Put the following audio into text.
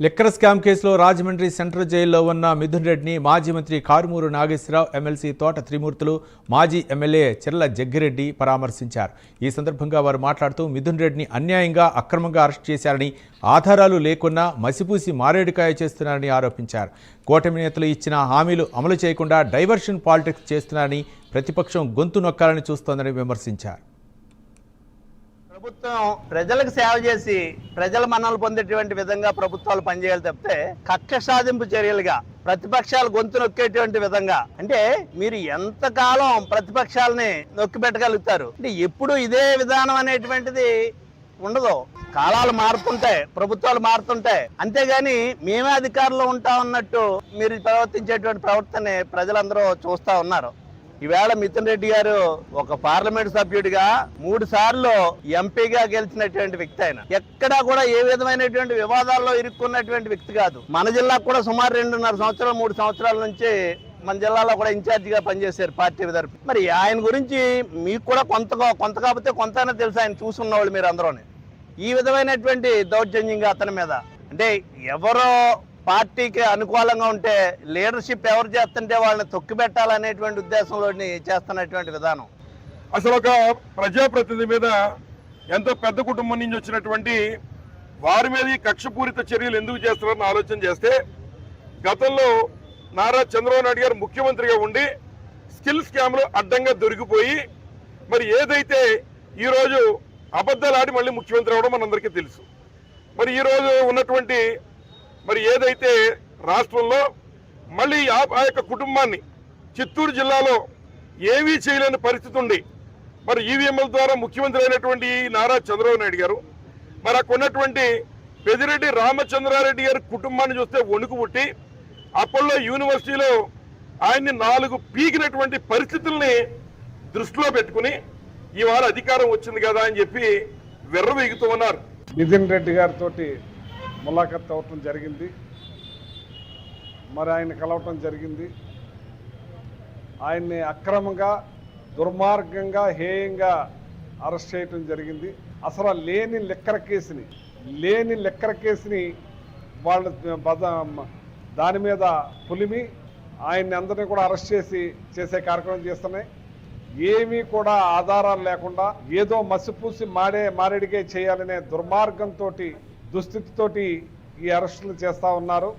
Liquor scam కేసులో Rajahmundry central జైల్లో ఉన్న మిథున్ రెడ్డిని మాజీ మంత్రి కారుమూరు నాగేశ్వరరావు ఎమ్మెల్సీ తోట త్రిమూర్తులు మాజీ ఎమ్మెల్యే చెర్ల జగ్గిరెడ్డి పరామర్శించారు. ఈ సందర్భంగా వారు మాట్లాడుతూ మిథున్ రెడ్డిని అన్యాయంగా అక్రమంగా అరెస్ట్ చేశారని ఆధారాలు లేకున్నా మసిపూసి మారేడుకాయ చేస్తున్నారని ఆరోపించారు. కూటమి నేతలు ఇచ్చిన హామీలు అమలు చేయకుండా డైవర్షన్ పాలిటిక్స్ చేస్తున్నారని ప్రతిపక్షం గొంతు నొక్కాలని చూస్తోందని విమర్శించారు. ప్రభుత్వం ప్రజలకు సేవ చేసి ప్రజల మన్నలు పొందేటువంటి విధంగా ప్రభుత్వాలు పనిచేయాలి తప్పితే కక్ష సాధింపు చర్యలుగా ప్రతిపక్షాలు గొంతు నొక్కేటువంటి విధంగా అంటే మీరు ఎంతకాలం ప్రతిపక్షాలని నొక్కి పెట్టగలుగుతారు? అంటే ఎప్పుడు ఇదే విధానం అనేటువంటిది ఉండదు. కాలాలు మారుతుంటాయి ప్రభుత్వాలు మారుతుంటాయి. అంతేగాని మేమే అధికారంలో ఉంటా ఉన్నట్టు మీరు ప్రవర్తించేటువంటి ప్రవర్తన ప్రజలందరూ చూస్తా ఉన్నారు. ఈవేళ మిథున్ రెడ్డి గారు ఒక పార్లమెంట్ సభ్యుడిగా మూడు సార్లు ఎంపీగా గెలిచినటువంటి వ్యక్తి ఆయన. ఎక్కడా కూడా ఏ విధమైనటువంటి వివాదాల్లో ఇరుక్కున్నటువంటి వ్యక్తి కాదు. మన జిల్లాకు కూడా సుమారు రెండున్నర సంవత్సరాలు మూడు సంవత్సరాల నుంచి మన జిల్లాలో కూడా ఇన్ఛార్జిగా పనిచేశారు పార్టీ తరపు మరి ఆయన గురించి మీకు కూడా కొంత కొంత కాకపోతే కొంత తెలుసు ఆయన చూసున్న వాళ్ళు మీరు అందరూ ఈ విధమైనటువంటి దౌర్జన్యంగా అతని మీద. అంటే ఎవరో పార్టీకి అనుకూలంగా ఉంటే లీడర్షిప్ ఎవరు చేస్తుంటే వాళ్ళని తొక్కిపెట్టాలనేటువంటి ఉద్దేశంలో చేస్తున్నటువంటి విధానం. అసలు ఒక ప్రజాప్రతినిధి మీద ఎంతో పెద్ద కుటుంబం నుంచి వచ్చినటువంటి వారి మీద ఈ కక్షపూరిత చర్యలు ఎందుకు చేస్తున్నారని ఆలోచన చేస్తే గతంలో నారా చంద్రబాబు నాయుడు గారు ముఖ్యమంత్రిగా ఉండి స్కిల్ స్కామ్లు అడ్డంగా దొరికిపోయి మరి ఏదైతే ఈరోజు అబద్ధాలు ఆడి మళ్ళీ ముఖ్యమంత్రి అవడం మనందరికీ తెలుసు. మరి ఈరోజు ఉన్నటువంటి మరి ఏదైతే రాష్ట్రంలో మళ్ళీ ఆ యొక్క కుటుంబాన్ని చిత్తూరు జిల్లాలో ఏమీ చేయలేని పరిస్థితి ఉంది. మరి ఈవీఎంల ద్వారా ముఖ్యమంత్రి అయినటువంటి నారా చంద్రబాబు నాయుడు గారు మరి అక్కడ పెదిరెడ్డి రామచంద్రారెడ్డి గారి కుటుంబాన్ని చూస్తే వణుకు పుట్టి అప్పట్లో యూనివర్సిటీలో ఆయన్ని నాలుగు పీకినటువంటి పరిస్థితుల్ని దృష్టిలో పెట్టుకుని ఇవాళ అధికారం వచ్చింది కదా అని చెప్పి వెర్రవీగుతూ ఉన్నారు. నితిన్ రెడ్డి గారితో ములాఖత్ అవ్వటం జరిగింది. మరి ఆయన కలవటం జరిగింది. ఆయన్ని అక్రమంగా దుర్మార్గంగా హేయంగా అరెస్ట్ చేయటం జరిగింది. అసలు లేని లెక్కర కేసుని లేని లెక్కర కేసుని వాళ్ళు దాని మీద పులిమి ఆయన్ని అందరినీ కూడా అరెస్ట్ చేసి చేసే కార్యక్రమం చేస్తున్నాయి. ఏమీ కూడా ఆధారాలు లేకుండా ఏదో మసిపూసి మాడే మారేడికే చేయాలనే దుర్మార్గంతో దుస్థితితోటి ఈ అరెస్టులు చేస్తా ఉన్నారు.